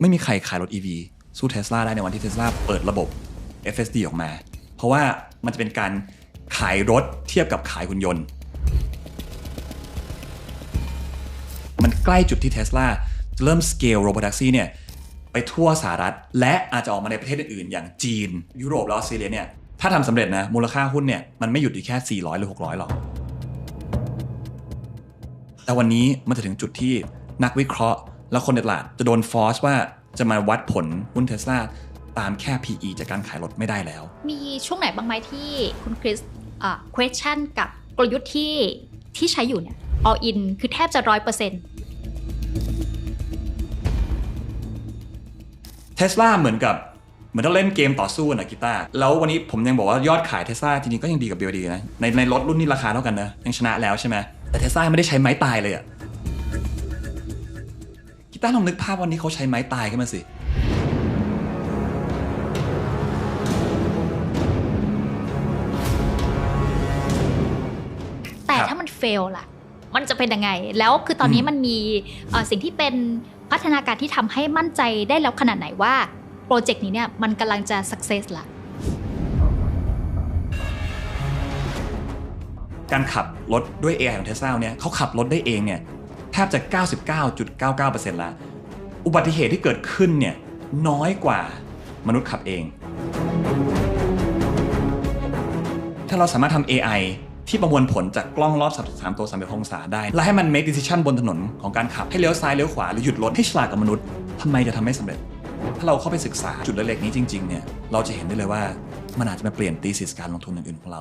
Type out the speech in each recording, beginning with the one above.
ไม่มีใครขายรถ EV สู้เท sla ได้ในวันที่เท sla เปิดระบบ FSD ออกมา เพราะว่ามันจะเป็นการขายรถเทียบกับขายหุ่นยนต์ มันใกล้จุดที่เท sla จะเริ่มสเกลโรบอทักซี่เนี่ยไปทั่วสหรัฐ และอาจจะออกมาในประเทศอื่นๆ อย่างจีน ยุโรปและออสเตรเลียเนี่ยถ้าทำสำเร็จนะมูลค่าหุ้นเนี่ยมันไม่หยุดที่แค่ 400 หรือ 600 หรอก แต่วันนี้มันจะถึงจุดที่นักวิเคราะห์ และคนในตลาดจะโดนฟอร์สว่าจะมาวัดผลหุ้นเทสลาตามแค่ PE จากการขายรถไม่ได้แล้ว มีช่วงไหนบ้างไหมที่คุณคริสอ่า question กับกลยุทธ์ที่ที่ใช้อยู่เนี่ย all in คือแทบจะร้อยเปอร์เซ็นต์เทสลาเหมือนกับเหมือนต้องเล่นเกมต่อสู้นะกีตาร์แล้ววันนี้ผมยังบอกว่ายอดขายเทสลาจริงๆก็ยังดีกับ BYD นะในในรถรุ่นนี้ราคาเท่ากันนะยังชนะแล้วใช่ไหมแต่เทสลาไม่ได้ใช้ไม้ตายเลยอะ ต้าลองนึกภาพวันนี้เขาใช้ไม้ตายขึ้นมาสิ แต่ถ้ามัน fail ล่ะ มันจะเป็นยังไง แล้วคือตอนนี้มันมีสิ่งที่เป็นพัฒนาการที่ทำให้มั่นใจได้แล้วขนาดไหนว่า โปรเจกต์นี้เนี่ยมันกำลังจะ success ละการขับรถด้วย AI ของเทสลาเนี่ยเขาขับรถได้เองเนี่ย บจะ 99.99%แล้ว อุบัติเหตุที่เกิดขึ้นเนี่ยน้อยกว่ามนุษย์ขับเอง ถ้าเราสามารถทำ AI ที่ประมวลผลจากกล้องรอบ3ตัว3องศาได้ และให้มัน make decision บนถนนของการขับให้เลี้ยวซ้ายเลี้ยวขวาหรือหยุดรถให้ฉลาดกับมนุษย์ทำไมจะทำไม่สำเร็จ ถ้าเราเข้าไปศึกษาจุดเล็กๆนี้จริงๆเนี่ยเราจะเห็นได้เลยว่ามันอาจจะมาเปลี่ยนตีสิสการลงทุนอื่นๆของเรา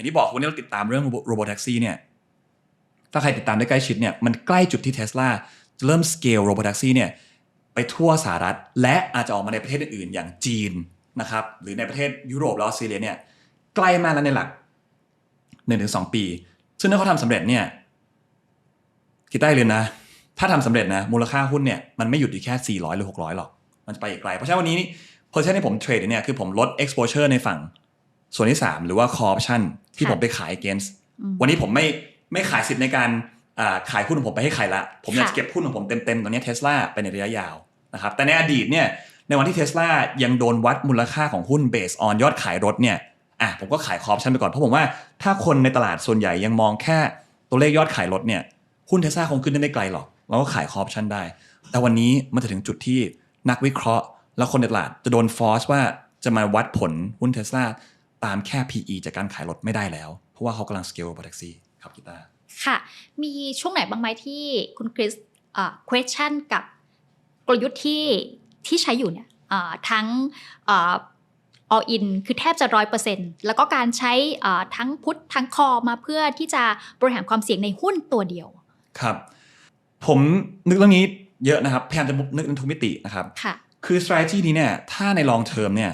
อย่างที่บอกวันนี้เราติดตามเรื่องโรบอทแท็กซี่เนี่ยถ้าใครติดตามได้ใกล้ชิดเนี่ยมันใกล้จุดที่เท sla จะเริ่มสเกลโรบอทแท็กซี่เนี่ยไปทั่วสหรัฐ และอาจจะออกมาในประเทศอื่นๆ อย่างจีนนะครับหรือในประเทศยุโรปและออสเตรเลียเนี่ยใกล้มากแล้วในหลัก1-2 ปี ซึ่งถ้าเขาทำสำเร็จเนี่ยคิดได้เลยนะ ถ้าทำสำเร็จนะมูลค่าหุ้นเนี่ยมันไม่หยุดที่แค่ 400 หรือ 600 หรอก มันจะไปอีกไกล เพราะฉะนั้นวันนี้โพซิชันที่ผมเทรดเนี่ยคือผมลด exposure ในฝั่งส่วนที่ 3 หรือว่า call option ที่ค่ะผมไปขาย against อืมวันนี้ผมไม่ไม่ขายสิทธิ์ในการอ่าขายหุ้นของผมไปให้ใครละ ผมอยากค่ะจะเก็บหุ้นของผมเต็มๆตอนนี้เทสลาไปในระยะยาวนะครับแต่ในอดีตเนี่ยในวันที่เทสลายังโดนวัดมูลค่าของหุ้นเบสออนยอดขายรถเนี่ยอะผมก็ขายคอร์ปชันไปก่อนเพราะผมว่าถ้าคนในตลาดส่วนใหญ่ยังมองแค่ตัวเลขยอดขายรถเนี่ยหุ้นเทสลาคงขึ้นได้ไม่ไกลหรอกเราก็ขายคอร์ปชันได้ แต่วันนี้มันจะถึงจุดที่นักวิเคราะห์ และคนในตลาดจะโดนฟอร์สว่าจะมาวัดผลหุ้นเทสลา ตามแค่ PE จากการขายรถไม่ได้แล้ว เพราะว่าเขากำลังสเกลโรบอทแท็กซี่ครับกีตาร์ค่ะ มีช่วงไหนบ้างไหมที่คุณคริสอ่า question กับกลยุทธ์ที่ที่ใช้อยู่เนี่ยอ่าทั้งอ่า all in คือแทบจะร้อยเปอร์เซ็นต์แล้วก็การใช้อ่าทั้งพุททั้งคอมาเพื่อที่จะบริหารความเสี่ยงในหุ้นตัวเดียว ครับ ผมนึกเรื่องนี้เยอะนะครับ พยายามจะนึกในทุกมิตินะครับ ค่ะ คือ strategy นี้เนี่ย ถ้าใน long term เนี่ย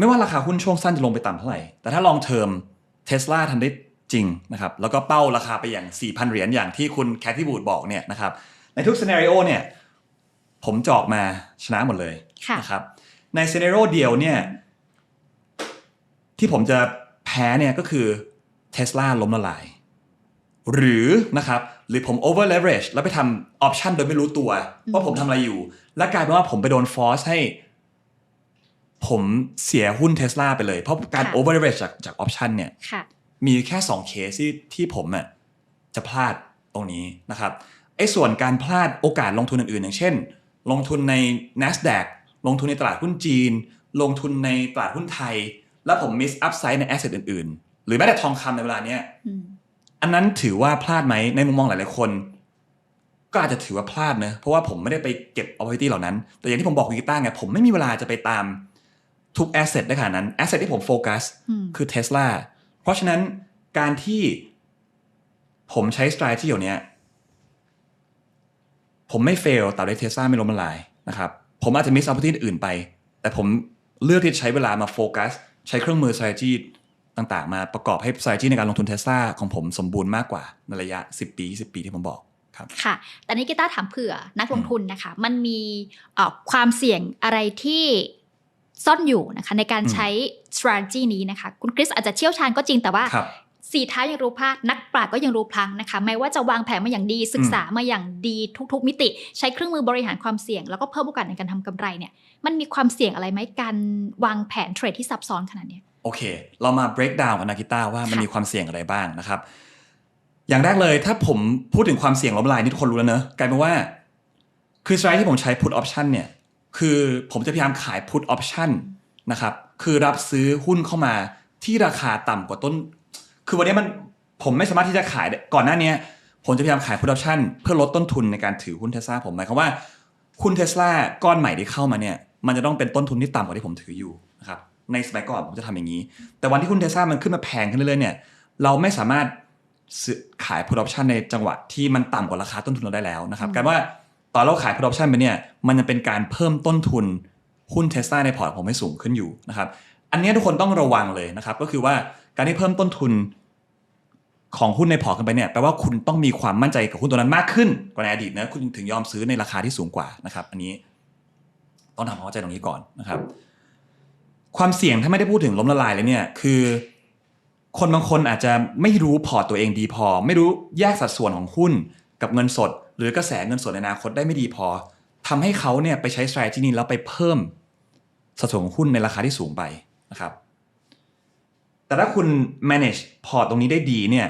ไม่ว่าราคาหุ้นช่วงสั้นจะลงไปต่ำเท่าไหร่ แต่ถ้า long term Tesla ทำได้จริงนะครับแล้วก็เป้าราคาไปอย่าง 4,000 เหรียญอย่างที่คุณแคทที่บูดบอกเนี่ยนะครับในทุก scenario เนี่ยผมจอกมาชนะหมดเลยะนะครับใน scenario เดียวเนี่ยที่ผมจะแพ้เนี่ยก็คือ Tesla ล้มละลาย หรือนะครับหรือผม over leverage แล้วไปทำ option โดยไม่รู้ตัว ว่าผมทำอะไรอยู่ และกลายเป็นว่าผมไปโดน force ให้ ผมเสียหุ้น Tesla ไปเลย เพราะการค่ะ over leverage จากจาก option เนี่ยค่ะมีแค่2เคสที่ที่ผมอะจะพลาดตรงนี้นะครับไอ้ส่วนการพลาดโอกาสลงทุนอื่นๆ อย่างเช่น ลงทุนใน NASDAQ ลงทุนในตลาดหุ้นจีน ลงทุนในตลาดหุ้นไทย แล้วผม miss upside ใน asset อื่นๆ หรือแม้แต่ทองคำในเวลาเนี้ยอืมอันนั้นถือว่าพลาดไหมในมุมมองหลายๆคน ก็อาจจะถือว่าพลาดนะเพราะว่าผมไม่ได้ไปเก็บ opportunity เหล่านั้น แต่อย่างที่ผมบอกคุณกีต้าไงผมไม่มีเวลาจะไปตาม ทุก asset ได้ขนาดนั้น asset ที่ผมโฟกัสอืมคือ Tesla เพราะฉะนั้นการที่ผมใช้ strategy เหล่านี้ผมไม่ fail แต่ได้ Tesla ไม่ล้มละลายนะครับผมอาจจะ miss opportunity อื่นไป แต่ผมเลือกที่จะใช้เวลามาโฟกัส ใช้เครื่องมือ strategy ต่างๆ มาประกอบให้ strategy ในการลงทุนเทสลาของผมสมบูรณ์มากกว่า ในระยะ 10 ปี 20 ปีที่ผมบอกครับค่ะ แต่นี้กีตาร์ถามเผื่อนักลงทุนนะคะ มันมีเอ่อความเสี่ยงอะไรที่ ซ่อนอยู่นะคะในการอืมใช้ strategy นี้นะคะ คุณคริสอาจจะเชี่ยวชาญก็จริงแต่ว่าครับสี่เท้ายังรู้พลาดนักปราชญ์ก็ยังรู้พลังนะคะไม่ว่าจะวางแผนมาอย่างดีศึกษามาอย่างดีทุก ๆ มิติ ใช้เครื่องมือบริหารความเสี่ยง แล้วก็เพิ่มโอกาสในการทำกำไรเนี่ยมันมีความเสี่ยงอะไรไหมการวางแผนเทรดที่ซับซ้อนขนาดเนี้ยโอเค เรามา break down กันนะกีตาร์ว่ามันค่ะมีความเสี่ยงอะไรบ้างนะครับ อย่างแรกเลยถ้าผมพูดถึงความเสี่ยงล้มละลายนี่ทุกคนรู้แล้วเนอะกลายเป็นว่า คือสไตล์ที่ผมใช้ put option เนี่ย คือผมจะพยายามขาย put option นะครับ คือรับซื้อหุ้นเข้ามาที่ราคาต่ำกว่าต้น คือวันนี้มันผมไม่สามารถที่จะขายก่อนหน้านี้ผมจะพยายามขาย put option เพื่อลดต้นทุนในการถือหุ้นเทสลาผมหมายความว่าหุ้นเทสลาก้อนใหม่ที่เข้ามาเนี่ย มันจะต้องเป็นต้นทุนที่ต่ำกว่าที่ผมถืออยู่นะครับในสมัยก่อนผมจะทำอย่างนี้ แต่วันที่หุ้นเทสลามันขึ้นมาแพงขึ้นเรื่อยๆเนี่ย เราไม่สามารถซื้อขาย put option ในจังหวะที่มันต่ำกว่าราคาต้นทุนเราได้แล้วนะครับการว่า ตอนเราขาย put option ไปเนี่ยมันจะเป็นการเพิ่มต้นทุนหุ้นเทสลาในพอร์ตผมให้สูงขึ้นอยู่นะครับอันนี้ทุกคนต้องระวังเลยนะครับก็คือว่าการที่เพิ่มต้นทุนของหุ้นในพอร์ตกันไปเนี่ยแปลว่าคุณต้องมีความมั่นใจกับหุ้นตัวนั้นมากขึ้นกว่าในอดีตนะคุณถึงยอมซื้อในราคาที่สูงกว่านะครับ อันนี้ต้องทำความเข้าใจตรงนี้ก่อนนะครับ ความเสี่ยงถ้าไม่ได้พูดถึงล้มละลายเลยเนี่ยคือ คนบางคนอาจจะไม่รู้พอร์ตตัวเองดีพอ ไม่รู้แยกสัดส่วนของหุ้นกับเงินสด หรือกระแสเงินสดในอนาคตได้ไม่ดีพอทำให้เขาเนี่ยไปใช้ strategy นี้แล้วไปเพิ่มสัดส่วนของหุ้นในราคาที่สูงไปนะครับแต่ถ้าคุณ manage พอร์ตตรงนี้ได้ดีเนี่ย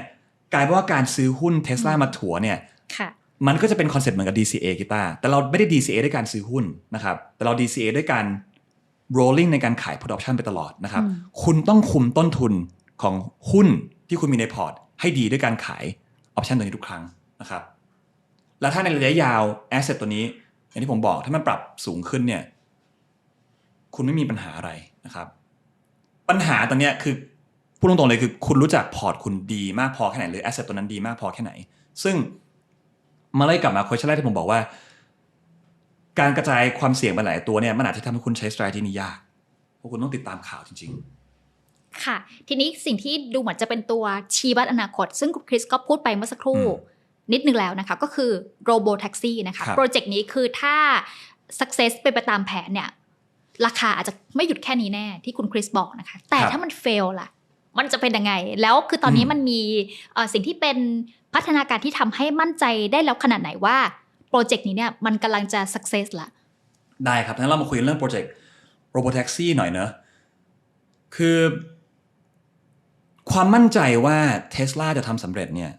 กลายเป็นว่าการซื้อหุ้นเทสลามาถัวเนี่ยค่ะมันก็จะเป็นคอนเซ็ปต์เหมือนกับ DCA กีตาร์แต่เราไม่ได้ DCA ด้วยการซื้อหุ้นนะครับ แต่เรา DCA ด้วยการ rolling ในการขาย put option ไปตลอดนะครับอืมคุณต้องคุมต้นทุนของหุ้นที่คุณมีในพอร์ต ให้ดีด้วยการขาย option ตัวนี้ทุกครั้งนะครับ แล้วถ้าในระยะยาว asset ตัวนี้ อย่างที่ผมบอกถ้ามันปรับสูงขึ้นเนี่ยคุณไม่มีปัญหาอะไรนะครับ ปัญหาตอนเนี้ยคือพูดตรงๆเลยคือคุณรู้จักพอร์ตคุณดีมากพอแค่ไหนหรือ asset ตัวนั้นดีมากพอแค่ไหน ซึ่งมาเลยกลับมา question แรกที่ผมบอกว่า การกระจายความเสี่ยงไปหลายตัวเนี่ยมันอาจจะทำให้คุณใช้ strategy นี้ยากเพราะคุณต้องติดตามข่าวจริงค่ะ ทีนี้สิ่งที่ดูเหมือนจะเป็นตัวชี้วัดอนาคต ซึ่งคุณคริสก็พูดไปเมื่อสักครู่อืม นิดนึงแล้วนะคะ ก็คือ robo taxi นะคะครับโปรเจกต์นี้คือถ้า success เป็นไปตามแผนเนี่ย ราคาอาจจะไม่หยุดแค่นี้แน่ที่คุณคริสบอกนะคะ แต่ครับถ้ามัน fail ล่ะ มันจะเป็นยังไง แล้วคือตอนนี้อืมมันมีเอ่อสิ่งที่เป็นพัฒนาการที่ทำให้มั่นใจได้แล้วขนาดไหนว่าโปรเจกต์นี้เนี่ยมันกำลังจะ success ละๆได้ครับงั้นเรามาคุยเรื่องโปรเจกต์ robotaxi หน่อยเนอะคือ ความมั่นใจว่า Tesla จะทำสำเร็จเนี่ย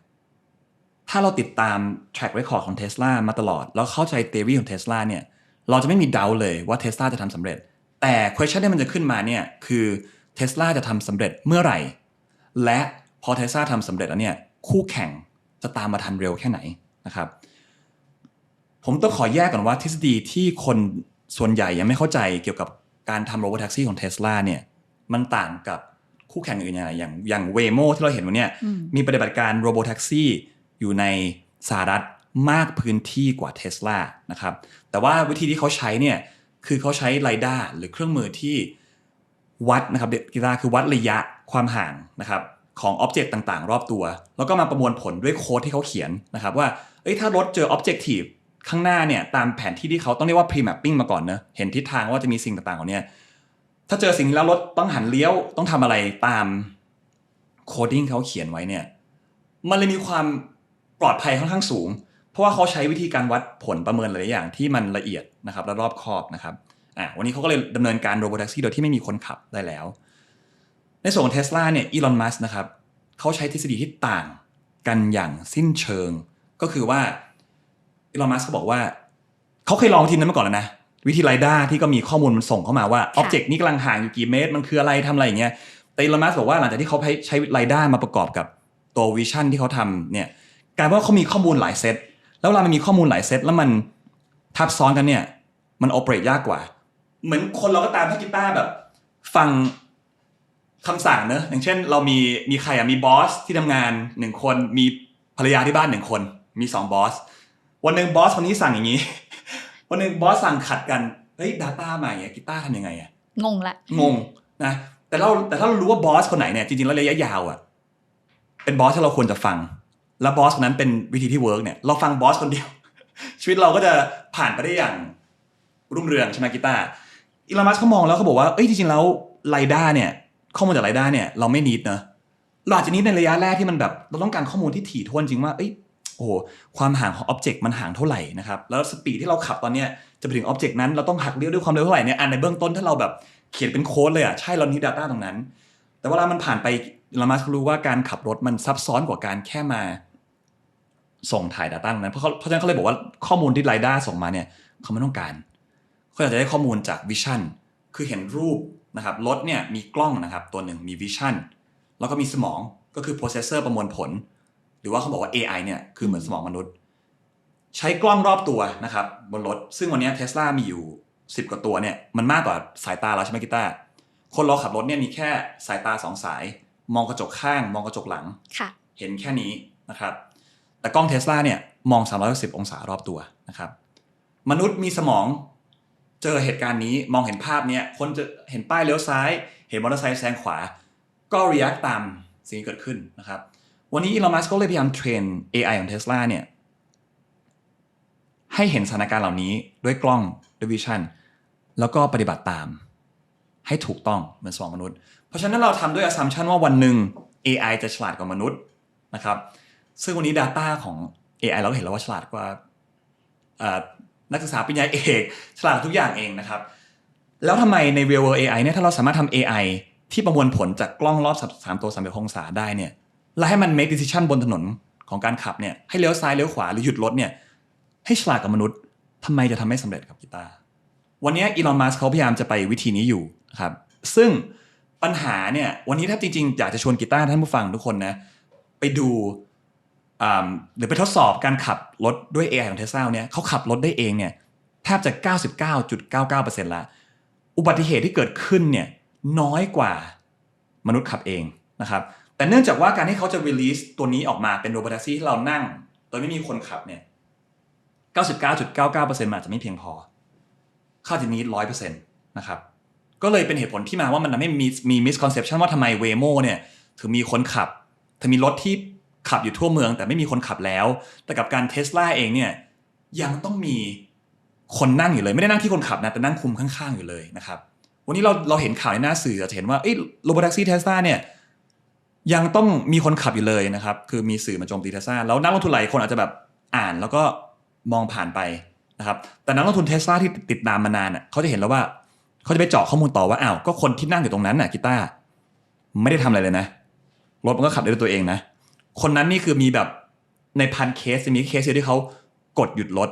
ถ้าเราติดตาม track record ของ Tesla มาตลอด แล้วเข้าใจ theory ของ Tesla เนี่ยเราจะไม่มี doubt เลยว่า Tesla จะทำสำเร็จ แต่ question ที่มันจะขึ้นมาเนี่ยคือ Tesla จะทำสำเร็จเมื่อไหร่ และพอ Tesla ทำสำเร็จแล้วเนี่ยคู่แข่งจะตามมาทันเร็วแค่ไหนนะครับผมต้องขอแยกก่อนว่าทฤษฎีที่คนส่วนใหญ่ยังไม่เข้าใจเกี่ยวกับการทำโรบอทแท็กซี่ของ Tesla เนี่ยมันต่างกับคู่แข่งอื่นยังไงอย่างอย่าง Waymo ที่เราเห็นวันเนี้ยอืมมีปฏิบัติการโรบอทแท็กซี่ อยู่ในสหรัฐมากพื้นที่กว่า Tesla นะครับ แต่ว่าวิธีที่เขาใช้เนี่ยคือเขาใช้ไรด้าหรือเครื่องมือที่วัดนะครับเด็กกีตาร์คือวัดระยะความห่างนะครับของอ็อบเจกต์ต่างๆ รอบตัว แล้วก็มาประมวลผลด้วยโค้ดที่เขาเขียนนะครับว่าเอ้ยถ้ารถเจอ Objective ข้างหน้าเนี่ยตามแผนที่ที่เขาต้องเรียกว่า pre-mapping มาก่อนเนะเห็นทิศทางว่าจะมีสิ่งต่างๆเหล่านี้ถ้าเจอสิ่งนี้แล้วรถต้องหันเลี้ยวต้องทำอะไรตามโคดิ้งเขาเขียนไว้เนี่ยมันเลยมีความ ปลอดภัยค่อนข้างสูง เพราะว่าเขาใช้วิธีการวัดผลประเมินหลายๆอย่างที่มันละเอียดนะครับและรอบคอบนะครับอะวันนี้เขาก็เลยดำเนินการโรบอทแท็กซี่โดยที่ไม่มีคนขับได้แล้ว ในส่วนของเทสลาเนี่ยอีลอนมัสนะครับเขาใช้ทฤษฎีที่ต่างกันอย่างสิ้นเชิง ก็คือว่าอีลอนมัสเขาบอกว่าเขาเคยลองทีนั้นมาก่อนแล้วนะวิธีไรด้าที่ก็มีข้อมูลมันส่งเข้ามาว่าอ็อบเจกต์นี้กำลังห่างอยู่กี่เมตร มันคืออะไรทำอะไรอย่างเงี้ยแต่อีลอนมัสบอกว่าหลังจากที่เขาใช้ใช้ไรด้ามาประกอบกับตัววิชั่นที่เขาทำเนี่ย กลายเป็นว่าเขามีข้อมูลหลายเซตแล้วเวลามันมีข้อมูลหลายเซตแล้วมันทับซ้อนกันเนี่ย มันโอเปเรตยากกว่า เหมือนคนเราก็ตามถ้ากีตาร์แบบ ฟังคำสั่งเนอะอย่างเช่น เรามีมีใครอะมีบอสที่ทำงานหนึ่งคนมีภรรยาที่บ้านหนึ่งคน มีสองบอสวันหนึ่งบอสคนนี้สั่งอย่างนี้ วันหนึ่งบอสสั่งขัดกันเฮ้ย Data มาอย่างเงี้ยกีตาร์ทำยังไงอะงงละงงนะแต่เราแต่ถ้าเรารู้ว่าบอสคนไหนเนี่ยจริงๆแล้วระยะยาวอะเป็นบอสที่เราควรจะฟัง แล้วบอสคนนั้นเป็นวิธีที่เวิร์กเนี่ยเราฟังบอสคนเดียว ชีวิตเราก็จะผ่านไปได้อย่างรุ่งเรืองใช่ไหมกีตาร์อีลอนมัสเขามองแล้วเขาบอกว่าเอ้ยจริงๆแล้วไรด้าเนี่ย ข้อมูลจากไรด้าเนี่ยเราไม่นิดนะเราอาจจะนิดในระยะแรกที่มันแบบเราต้องการข้อมูลที่ถี่ถ้วนจริงว่าเอ้ยโอ้โหความห่างของอ็อบเจกต์มันห่างเท่าไหร่นะครับแล้วสปีดที่เราขับตอนเนี้ยจะไปถึงอ็อบเจกต์นั้นเราต้องหักเลี้ยวด้วยความเร็วเท่าไหร่เนี่ยอันในเบื้องต้นถ้าเราแบบเขียนเป็นโค้ดเลยอะใช่เรานิด Data ตรงนั้น แต่เวลามันผ่านไปเรามารู้ว่าการขับรถมันซับซ้อนกว่าการแค่มา ส่งถ่าย Data ตรงนั้นเพราะเขาเพราะฉะนั้นเขาเลยบอกว่าข้อมูลที่ไรด้าส่งมาเนี่ยเขาไม่ต้องการเขาอยากจะได้ข้อมูลจากวิชั่นคือเห็นรูปนะครับรถเนี่ยมีกล้องนะครับตัวหนึ่งมีวิชั่นแล้วก็มีสมองก็คือ processor ประมวลผล หรือว่าเขาบอกว่า AI เนี่ยคือเหมือนสมองมนุษย์ ใช้กล้องรอบตัวนะครับบนรถ ซึ่งวันนี้เทสลามีอยู่ 10 กว่าตัวเนี่ยมันมากกว่าสายตาเราใช่ไหมกีตาร์คนเราขับรถเนี่ยมีแค่สายตาสองสาย มองกระจกข้าง มองกระจกหลังค่ะเห็นแค่นี้นะครับ แต่กล้องเทสลาเนี่ยมอง 360 องศารอบตัวนะครับ มนุษย์มีสมองเจอเหตุการณ์นี้มองเห็นภาพเนี่ยคนจะเห็นป้ายเลี้ยวซ้าย เห็นมอเตอร์ไซค์แซงขวา ก็ react ตามสิ่งที่เกิดขึ้นนะครับ วันนี้อีลอนมัสก์ก็เลยพยายามเทรน AI ของเทสลาเนี่ยให้เห็นสถานการณ์เหล่านี้ด้วยกล้องด้วยวิชั่นแล้วก็ปฏิบัติตาม ให้ถูกต้องเหมือนสมองมนุษย์ เพราะฉะนั้นเราทำด้วย assumption ว่าวันหนึ่ง AI จะฉลาดกว่ามนุษย์นะครับ ซึ่งวันนี้ Data ของ AI เราก็เห็นแล้วว่าฉลาดกว่านักศึกษาปริญญาเอกฉลาดทุกอย่างเองนะครับ แล้วทำไมใน real world AI เนี่ยถ้าเราสามารถทำ AI ที่ประมวลผลจากกล้องรอบ3ตัว3องศาได้เนี่ยแล้วให้มัน make decision บนถนนของการขับเนี่ยให้เลี้ยวซ้ายเลี้ยวขวาหรือหยุดรถเนี่ยให้ฉลาดกับมนุษย์ทำไมจะทำไม่สำเร็จกับกีตาร์วันนี้อีลอนมัสเขาพยายามจะไปวิธีนี้อยู่นะครับซึ่งปัญหาเนี่ยวันนี้ถ้าจริงๆอยากจะชวนกีตาร์ท่านผู้ฟังทุกคนนะไปดู หรือไปทดสอบการขับรถด้วย AI ของเทสลาเนี่ยเขาขับรถได้เองเนี่ยแทบจะ 99.99%ละอุบัติเหตุที่เกิดขึ้นเนี่ยน้อยกว่ามนุษย์ขับเองนะครับแต่เนื่องจากว่าการที่เขาจะ release ตัวนี้ออกมาเป็นโรบอทซี่ที่เรานั่งโดยไม่มีคนขับเนี่ย 99.99%มันอาจจะไม่เพียงพอ ค่าจะนี้ร้อยเปอร์เซ็นต์นะครับ ก็เลยเป็นเหตุผลที่มาว่ามันทำให้มีมี misconception ว่าทำไม Waymo เนี่ย ถึงมีคนขับ ถึงมีรถที่ ขับอยู่ทั่วเมือง แต่ไม่มีคนขับแล้ว แต่กับการเทสลาเองเนี่ยยังต้องมีคนนั่งอยู่เลยไม่ได้นั่งที่คนขับนะแต่นั่งคุมข้างๆอยู่เลยนะครับวันนี้เราเราเห็นข่าวในหน้าสื่อจะเห็นว่าเอ้โรบอท a ซี่เทสลาเนี่ยยังต้องมีคนขับอยู่เลยนะครับ คือมีสื่อมาโจมตีเทสลาแล้วนักลงทุนหลายคนอาจจะแบบอ่านแล้วก็มองผ่านไปนะครับ แต่นักลงทุนเทสลาที่ติดตามมานานอะเขาจะเห็นแล้วว่าเขาจะไปเจาะข้อมูลต่อว่าอ้าวก็คนที่นั่งอยู่ตรงนั้นน่ะกีตาร์ไม่ได้ทำอะไรเลยนะรถมันก็ขับได้ด้วยตัวเองนะ คนนั้นนี่คือมีแบบในพันเคสมีเคสเดียวที่เขากดหยุดรถ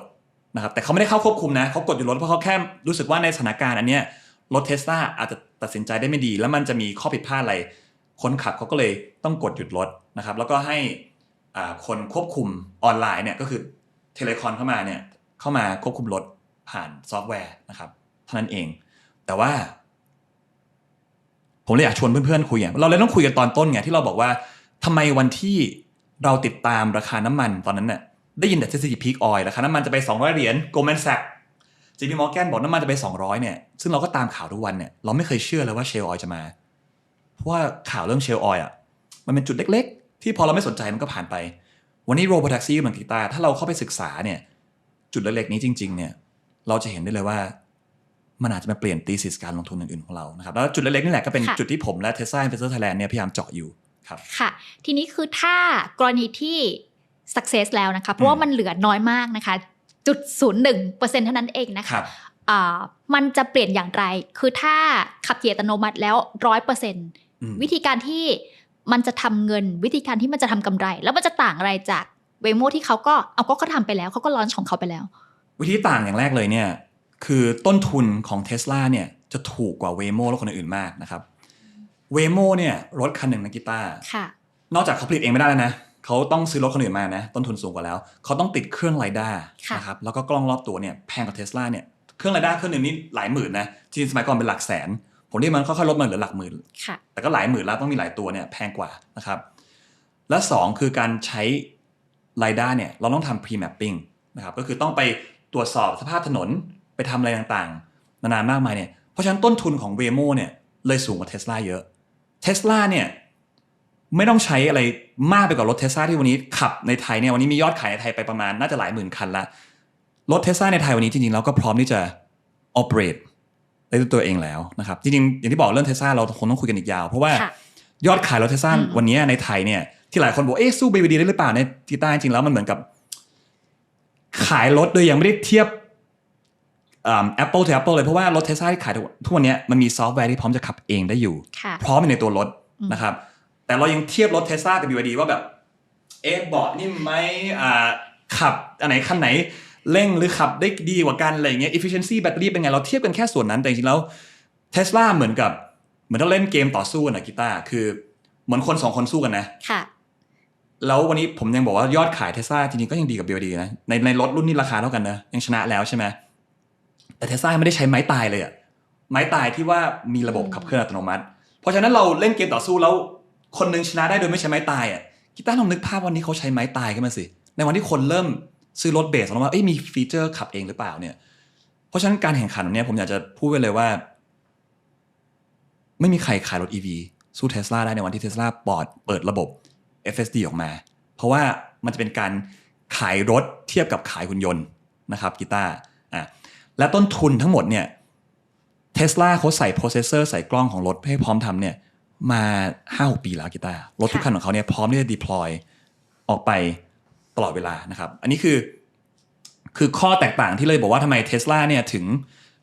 นะครับแต่เขาไม่ได้เข้าควบคุมนะเขากดหยุดรถเพราะเขาแค่รู้สึกว่าในสถานการณ์อันเนี้ยรถเทสลาอาจจะตัดสินใจได้ไม่ดี แล้วมันจะมีข้อผิดพลาดอะไร คนขับเขาก็เลยต้องกดหยุดรถนะครับ แล้วก็ให้คนควบคุมออนไลน์เนี่ยก็คือเทเลคอนเข้ามาเนี่ยเข้ามาควบคุมรถผ่านซอฟต์แวร์นะครับเท่านั้นเอง แต่ว่า ผมเลยอยากชวนเพื่อนๆคุยอะเราเลยต้องคุยกันตอนต้นไงที่เราบอกว่า ทำไมวันที่เราติดตามราคาน้ำมันตอนนั้นเนี่ยได้ยินแต่เทสซีพีคออยราคาน้ำมันจะไป 200 เหรียญโกลแมนแซกจีพีมอร์แกนบอกน้ำมันจะไป 200 เนี่ย ซึ่งเราก็ตามข่าวทุกวันเนี่ยเราไม่เคยเชื่อเลยว่าเชลออยจะมา เพราะว่าข่าวเรื่องเชลออยอะมันเป็นจุดเล็ก ๆ ที่พอเราไม่สนใจมันก็ผ่านไป วันนี้โรบอทแท็กซี่เหมือนกีตาร์ถ้าเราเข้าไปศึกษาเนี่ย จุดเล็กๆนี้จริง ๆ เนี่ย เราจะเห็นได้เลยว่า มันอาจจะมาเปลี่ยนตีสิสการลงทุนอื่นๆของเรานะครับแล้วจุดเล็กๆนี่แหละก็เป็นค่ะจุดที่ผมและ Tesla Investor Thailand เนี่ยพยายามเจาะอยู่ ครับค่ะ ทีนี้คือถ้ากรณีที่ success แล้วนะคะ เพราะว่ามันเหลือน้อยมากนะคะจุดศูนย์หนึ่งเปอร์เซ็นเท่านั้นเองนะครัคะบอ่ามันจะเปลี่ยนอย่างไร คือถ้าขับขี่อัตโนมัติแล้วร้อยเปอร์เซ็นอืมวิธีการที่มันจะทำเงินวิธีการที่มันจะทำกำไร แล้วมันจะต่างอะไรจากเวโมที่เขาก็เอาก็เขาทำไปแล้วเขาก็ลอนช์ของเขาไปแล้ว วิธีต่างอย่างแรกเลยเนี่ยคือต้นทุนของ Tesla เนี่ยจะถูกกว่า Waymo และคนอื่นๆมากนะครับ Waymo เนี่ยรถคันหนึ่งนะกีตาร์ค่ะนอกจากเขาผลิตเองไม่ได้แล้วนะเขาต้องซื้อรถคนอื่นมานะ ต้นทุนสูงกว่าแล้ว เขาต้องติดเครื่องไรด้าค่ะนะครับแล้วก็กล้องรอบตัวเนี่ยแพงกว่าเทสลาเนี่ยเครื่องไรด้าเครื่องหนึ่งนี่หลายหมื่นนะจริงๆสมัยก่อนเป็นหลักแสน ผมนี่มันค่อยๆลดมาเหลือหลักหมื่นค่ะแต่ก็หลายหมื่นแล้วต้องมีหลายตัวเนี่ยแพงกว่านะครับและสองคือการใช้ไรด้าเนี่ยเราต้องทำ pre mapping นะครับก็คือต้องไปตรวจสอบสภาพถนนไปทำอะไรต่างๆ นานๆมากมายเนี่ยเพราะฉะนั้นต้นทุนของ Waymo เนี่ยเลยสูงกว่าเทสลาเยอะ เทสลาเนี่ยไม่ต้องใช้อะไรมากไปกว่ารถเทสลาที่วันนี้ขับในไทยเนี่ยวันนี้มียอดขายในไทยไปประมาณน่าจะหลายหมื่นคันละรถเทสลาในไทยวันนี้จริงๆแล้วก็พร้อมที่จะ operate ได้ด้วยตัวเองแล้วนะครับจริงๆอย่างที่บอกเรื่องเทสลาเราคงต้องคุยกันอีกยาว เพราะว่าค่ะยอดขายรถเทสลาอืมวันนี้ในไทยเนี่ยที่หลายคนบอกเอ๊ะสู้ BVD ได้หรือเปล่าในที่ใต้จริงๆแล้วมันเหมือนกับ ขายรถโดยยังไม่ได้เทียบ แอปเปิล to Apple เลยเพราะว่ารถเทสลาที่ขายทุกวันนี้มันมีซอฟต์แวร์ที่พร้อมจะขับเองได้อยู่ค่ะพร้อมอยู่ในตัวรถอืมนะครับ แต่เรายังเทียบรถเทสลากับ BYD ว่าแบบเอ๊ะเบาะนิ่มไหมอ่าขับอันไหนคันไหนเร่งหรือขับได้ดีกว่ากันอะไรอย่างเงี้ย efficiency แบตเตอรี่เป็นไง เราเทียบกันแค่ส่วนนั้น แต่จริงๆแล้วเทสลาเหมือนกับ เหมือนถ้าเล่นเกมต่อสู้นะกีตาร์คือเหมือนคนสองคนสู้กันนะค่ะแล้ววันนี้ผมยังบอกว่ายอดขายเทสลาจริงๆก็ยังดีกับ BYD นะในในรถรุ่นนี้ราคาเท่ากันนะยังชนะแล้วใช่ไหม แต่เทสลาไม่ได้ใช้ไม้ตายเลยอะไม้ตายที่ว่ามีระบบขับเคลื่อนอัตโนมัติ เพราะฉะนั้นเราเล่นเกมต่อสู้แล้วคนหนึงชนะได้โดยไม่ใช้ไม้ตายอะกีตาร์ลองนึกภาพวันนี้เขาใช้ไม้ตายขึ้นมาสิ ในวันที่คนเริ่มซื้อรถเบสออกมาว่าเอ้ยมีฟีเจอร์ขับเองหรือเปล่าเนี่ย เพราะฉะนั้นการแข่งขันเนี่ยผมอยากจะพูดไว้เลยว่า ไม่มีใครขายรถ EV สู้เทสลาได้ในวันที่เทสลาปอดเปิดระบบ FSD ออกมา เพราะว่ามันจะเป็นการขายรถเทียบกับขายหุ่นยนต์นะครับกีตาร์อะ และต้นทุนทั้งหมดเนี่ยเทสลาเขาใส่โปรเซสเซอร์ใส่กล้องของรถให้พร้อมทำเนี่ยมาห้าหกปีแล้วกีตาร์รถทุกคันของเขาเนี่ยพร้อมที่จะ deploy ออกไปตลอดเวลานะครับ อันนี้คือ คือข้อแตกต่างที่เลยบอกว่าทำไมเทสลาเนี่ยถึง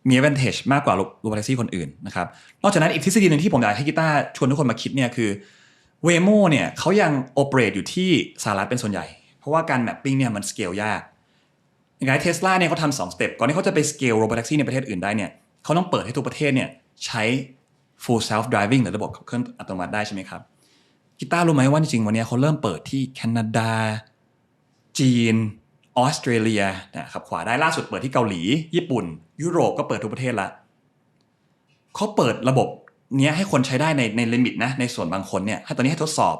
มี advantage มากกว่ารถแท็กซี่คนอื่นนะครับ นอกจากนั้นอีกทฤษฎีหนึ่งที่ผมอยากให้กีตาร์ชวนทุกคนมาคิดเนี่ยคือ Waymo เนี่ยเขายัง operate อยู่ที่สหรัฐเป็นส่วนใหญ่ เพราะว่าการ mapping เนี่ยมัน scale ยาก อย่างไรเทสลาเนี่ยเขาทำสองสเต็ปก่อนที่เขาจะไป scale robotaxi ในประเทศอื่นได้เนี่ยเขาต้องเปิดให้ทุกประเทศเนี่ยใช้ full self driving หรือระบบขับเคลื่อนอัตโนมัติได้ใช่ไหมครับกีตาร์รู้ไหมว่าจริงๆวันนี้เขาเริ่มเปิดที่แคนาดา จีนออสเตรเลียนะขับขวาได้ล่าสุดเปิดที่เกาหลี ญี่ปุ่น ยุโรปก็เปิดทุกประเทศละเขาเปิดระบบเนี้ยให้คนใช้ได้ในในลิมิตนะในส่วนบางคนเนี่ยให้ตอนนี้ให้ทดสอบ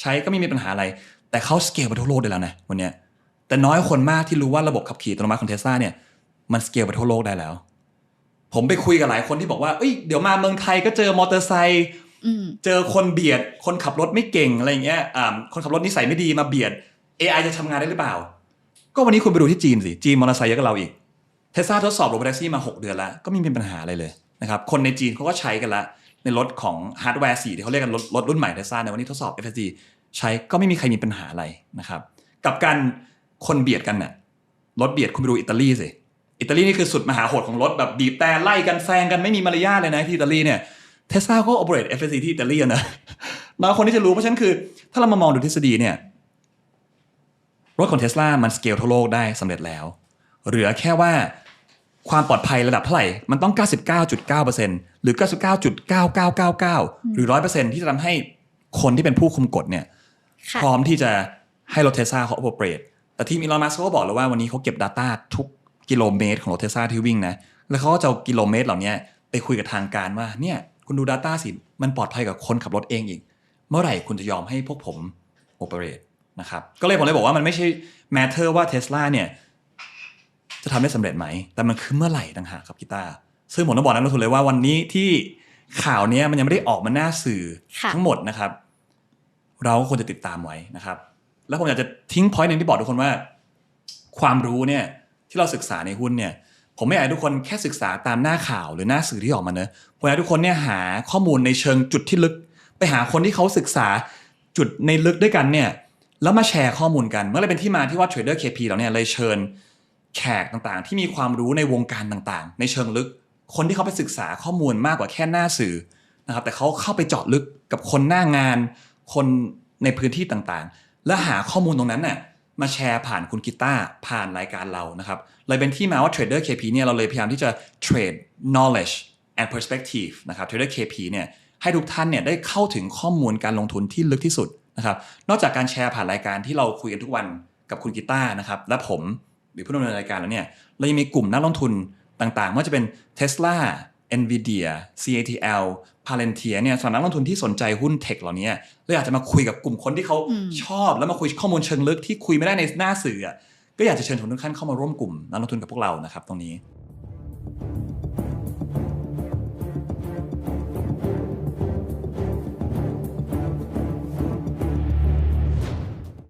ใช้ก็ไม่มีปัญหาอะไร แต่เขาสเกลไปทั่วโลกได้แล้วนะวันเนี้ย แต่น้อยคนมากที่รู้ว่าระบบขับขี่อัตโนมัติของเทสลาเนี่ยมันสเกลไปทั่วโลกได้แล้ว ผมไปคุยกับหลายคนที่บอกว่าเอ้ยเดี๋ยวมาเมืองไทยก็เจอมอเตอร์ไซค์อืมเจอคนเบียด คนขับรถไม่เก่งอะไรอย่างเงี้ยอ่าคนขับรถนิสัยไม่ดีมาเบียด AI จะทำงานได้หรือเปล่า ก็วันนี้คุณไปดูที่จีนสิ จีนมอเตอร์ไซค์เยอะกว่าเราอีกเทสลาทดสอบรถแท็กซี่มา 6 เดือนแล้ว ก็ไม่มีปัญหาอะไรเลยนะครับคนในจีนเขาก็ใช้กันละ ในรถของฮาร์ดแวร์4ที่เขาเรียกกันรถรถรุ่นใหม่เทสลาในวันนี้ทดสอบ FSD ใช้ก็ไม่มีใครมีปัญหาอะไรนะครับกับการ คนเบียดกันน่ะรถเบียดคุณไปดูอิตาลีสิอิตาลีนี่คือสุดมหาโหดของรถแบบบีบแต่ไล่กันแซงกันไม่มีมารยาทเลยนะที่อิตาลีเนี่ยเทสลาก็ operate FSD ที่อิตาลีอะนะน้อยคนที่จะรู้เพราะฉะนั้นคือ ถ้าเรามามองดูทฤษฎีเนี่ยรถของเทสลามันสเกลทั่วโลกได้สำเร็จแล้ว เหลือแค่ว่าความปลอดภัยระดับเท่าไหร่ มันต้อง 99.9%หรือ 99.9999 หรือ 100%ที่จะทำให้คนที่เป็นผู้คุมกฎเนี่ยค่ะพร้อมที่จะให้รถเทสลาเขา operate แต่ทีมอีลอนมัสก์เขาก็บอกเลยว่าวันนี้เขาเก็บ Data ทุกกิโลเมตรของรถเทสลาที่วิ่งนะ แล้วเขาก็จะเอากิโลเมตรเหล่านี้ไปคุยกับทางการว่าเนี่ยคุณดู Data สิ มันปลอดภัยกับคนขับรถเองอีก เมื่อไหร่คุณจะยอมให้พวกผม operate นะครับ ก็เลยผมเลยบอกว่ามันไม่ใช่ matter ว่าเทสลาเนี่ยจะทำได้สำเร็จไหม แต่มันคือเมื่อไหร่ต่างหากครับกีตาร์ซึ่งผมต้องบอกนักลงทุนเลยว่าวันนี้ที่ข่าวเนี้ยมันยังไม่ได้ออกมาหน้าสื่อค่ะทั้งหมดนะครับ เราก็ควรจะติดตามไว้นะครับ แล้วผมอยากจะทิ้งพอยต์หนึ่งที่บอกทุกคนว่า ความรู้เนี่ยที่เราศึกษาในหุ้นเนี่ย ผมไม่อยากให้ทุกคนแค่ศึกษาตามหน้าข่าวหรือหน้าสื่อที่ออกมาเนอะผมอยากให้ทุกคนเนี่ยหาข้อมูลในเชิงจุดที่ลึก ไปหาคนที่เขาศึกษาจุดในลึกด้วยกันเนี่ยแล้วมาแชร์ข้อมูลกันเมื่อไรเป็นที่มาที่ว่า Trader KP เราเนี่ยเลยเชิญแขกต่างๆ ที่มีความรู้ในวงการต่างๆ ในเชิงลึก คนที่เขาไปศึกษาข้อมูลมากกว่าแค่หน้าสื่อนะครับแต่เขาเข้าไปเจาะลึกกับคนหน้างาน คนในพื้นที่ต่างๆ และหาข้อมูลตรงนั้นน่ะมาแชร์ผ่านคุณกีตาร์ผ่านรายการเรานะครับเลยเป็นที่มาว่า Trader KP เนี่ยเราเลยพยายามที่จะ trade knowledge and perspective นะครับ Trader KP เนี่ยให้ทุกท่านเนี่ยได้เข้าถึงข้อมูลการลงทุนที่ลึกที่สุดนะครับนอกจากการแชร์ผ่านรายการที่เราคุยกันทุกวันกับคุณกีตาร์นะครับและผมหรือผู้ดำเนินรายการแล้วเนี่ยเรายังมีกลุ่มนักลงทุนต่างๆไม่ว่าจะเป็น Tesla Nvidia CATL Palantir เนี่ยสำหรับนักลงทุนที่สนใจหุ้นเทคเหล่านี้เราอยากจะมาคุยกับกลุ่มคนที่เขาอืมชอบ แล้วมาคุยข้อมูลเชิงลึกที่คุยไม่ได้ในหน้าสื่ออะก็อยากจะเชิญชวนทุกท่านเข้ามาร่วมกลุ่มนักลงทุนกับพวกเรานะครับตรงนี้